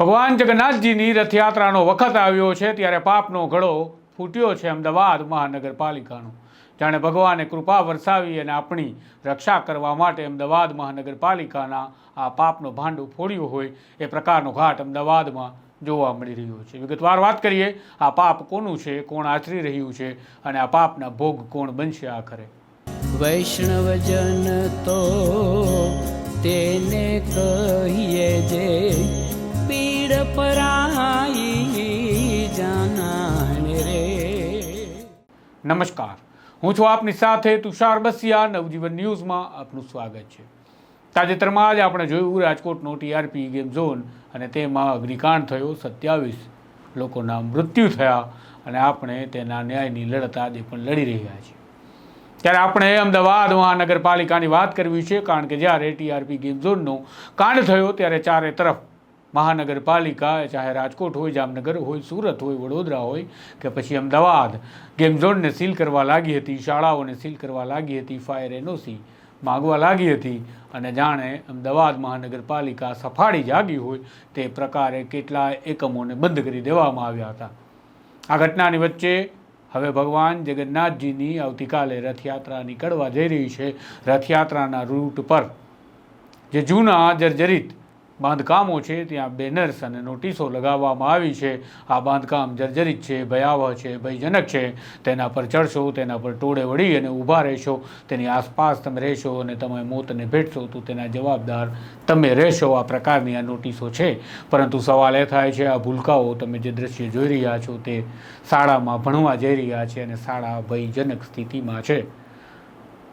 ભગવાન જગન્નાથજીની રથયાત્રાનો વખત આવ્યો છે, ત્યારે પાપનો ઘડો ફૂટ્યો છે અમદાવાદ મહાનગરપાલિકાનો. જાણે ભગવાને કૃપા વરસાવી અને આપણી રક્ષા કરવા માટે અમદાવાદ મહાનગરપાલિકાના આ પાપનો ભાંડો ફોડ્યું હોય, એ પ્રકારનો ઘાટ અમદાવાદમાં જોવા મળી રહ્યો છે. વિગતવાર વાત કરીએ, આ પાપ કોનું છે, કોણ આચરી રહ્યું છે અને આ પાપના ભોગ કોણ બનશે આખરે? વૈષ્ણવજન તો તેને કહીએ જે પીડ પરાઈ જાનાને રે નમસ્કાર. હું છું આપની સાથે તુષાર બસિયા, નવજીવન ન્યૂઝમાં આપનું સ્વાગત છે. તાજેતરમાં જ આપણે જોયું, રાજકોટનો ટીઆરપી ગેમ ઝોન અને તેમાં અગ્નિકાંડ થયો, સત્યાવીસ લોકોના મૃત્યુ થયા અને આપણે તેના ન્યાયની લડત આજે પણ લડી રહ્યા છીએ. ત્યારે આપણે અમદાવાદ મહાનગરપાલિકાની વાત કરવી છે, કારણ કે જ્યારે ટીઆરપી ગેમ ઝોનનો કાંડ થયો, ત્યારે ચારે તરફ મહાનગરપાલિકા, ચાહે રાજકોટ હોય, જામનગર હોય, સુરત હોય, વડોદરા હોય, કે પછી અમદાવાદ ગેમ ઝોનને સીલ કરવા લાગી હતી, શાળાઓને સીલ કરવા લાગી હતી ફાયર એનઓસી માગવા લાગી હતી, અને જાણે અમદાવાદ મહાનગરપાલિકા સફાળી જાગી હોય, તે પ્રકારે કેટલાય એકમોને બંધ કરી દેવામાં આવ્યા હતા. આ ઘટનાની વચ્ચે હવે ભગવાન જગન્નાથજીની આવતીકાલે રથયાત્રા નીકળવા જઈ રહી છે. રથયાત્રાના રૂટ પર જે જૂના જર્જરિત બાંધકામો છે, ત્યાં બેનર્સ અને નોટિસો લગાવવામાં આવી છે. આ બાંધકામ જર્જરિત છે, ભયાવહ છે, ભયજનક છે. તેના પર ચડશો, તેના પર ટોળે વળી અને ઊભા રહેશો. તેની આસપાસ તમે રહેશો અને તમે મોતને ભેટશો તો તેના જવાબદાર તમે રહેશો. આ પ્રકારની આ નોટિસો છે. પરંતુ સવાલ એ થાય છે, આ ભૂલકાઓ તમે જે દ્રશ્ય જોઈ રહ્યા છો તે શાળામાં ભણવા જઈ રહ્યા છે અને શાળા ભયજનક સ્થિતિમાં છે.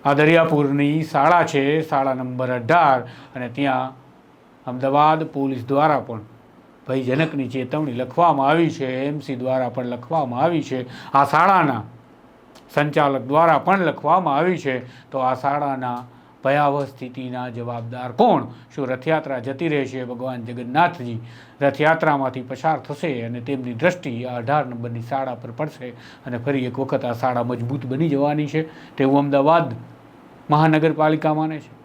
આ દરિયાપુરની શાળા છે, શાળા નંબર અઢાર અને ત્યાં અમદાવાદ પોલીસ દ્વારા પણ ભયજનકની ચેતવણી લખવામાં આવી છે, એમસી દ્વારા પણ લખવામાં આવી છે, આ શાળાના સંચાલક દ્વારા પણ લખવામાં આવી છે. તો આ શાળાના ભયાવહ સ્થિતિના જવાબદાર કોણ? શું રથયાત્રા જતી રહેશે? ભગવાન જગન્નાથજી રથયાત્રામાંથી પસાર થશે અને તેમની દ્રષ્ટિ આ અઢાર નંબરની શાળા પર પડશે અને ફરી એક વખત આ શાળા મજબૂત બની જવાની છે. તેવું અમદાવાદ મહાનગરપાલિકા માને છે.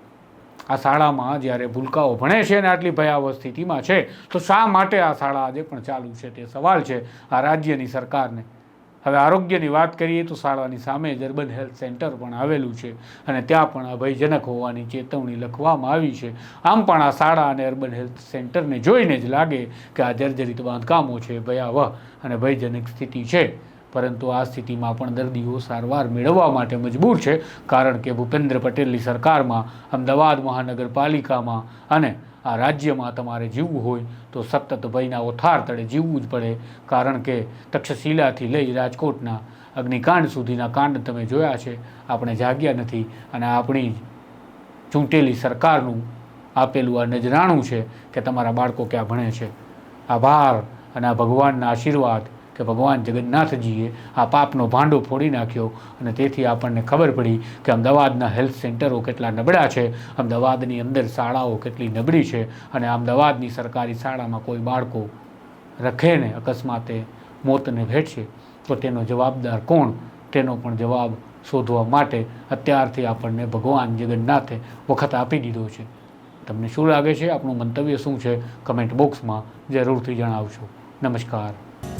આ શાળામાં જ્યારે ભૂલકાઓ ભણે છે અને આટલી ભયાવહ સ્થિતિમાં છે, તો શા માટે આ શાળા આજે પણ ચાલુ છે તે સવાલ છે આ રાજ્યની સરકારને. હવે આરોગ્યની વાત કરીએ તો શાળાની સામે જ અર્બન હેલ્થ સેન્ટર પણ આવેલું છે અને ત્યાં પણ આ ભયજનક હોવાની ચેતવણી લખવામાં આવી છે. આમ પણ આ શાળા અને અર્બન હેલ્થ સેન્ટરને જોઈને જ લાગે કે આ જર્જરિત બાંધકામો છે, ભયાવહ અને ભયજનક સ્થિતિ છે. પરંતુ આ સ્થિતિમાં પણ દર્દીઓ સારવાર મેળવવા માટે મજબૂર છે, કારણ કે ભૂપેન્દ્ર પટેલની સરકારમાં, અમદાવાદ મહાનગરપાલિકામાં અને આ રાજ્યમાં તમારે જીવવું હોય તો સતત ભયના ઓથાર તળે જીવવું જ પડે, કારણ કે તક્ષશિલાથી લઈ રાજકોટના અગ્નિકાંડ સુધીના કાંડ તમે જોયા છે, આપણે જાગ્યા નથી અને આપણી ચૂંટેલી સરકારનું આપેલું આ નજરાણું છે કે તમારા બાળકો ક્યાં ભણે છે. આભાર અને આ ભગવાનના આશીર્વાદ કે ભગવાન જગન્નાથજીએ આ પાપનો ભાંડો ફોડી નાખ્યો અને તેથી આપણને ખબર પડી કે અમદાવાદના હેલ્થ સેન્ટરો કેટલા નબળા છે, અમદાવાદની અંદર શાળાઓ કેટલી નબળી છે અને અમદાવાદની સરકારી શાળામાં કોઈ બાળકો રખેને અકસ્માતે મોતને ભેટશે, તો તેનો જવાબદાર કોણ? તેનો પણ જવાબ શોધવા માટે અત્યારથી આપણને ભગવાન જગન્નાથે વખત આપી દીધો છે. તમને શું લાગે છે? આપણું મંતવ્ય શું છે? કમેન્ટ બોક્સમાં જરૂરથી જણાવશો નમસ્કાર.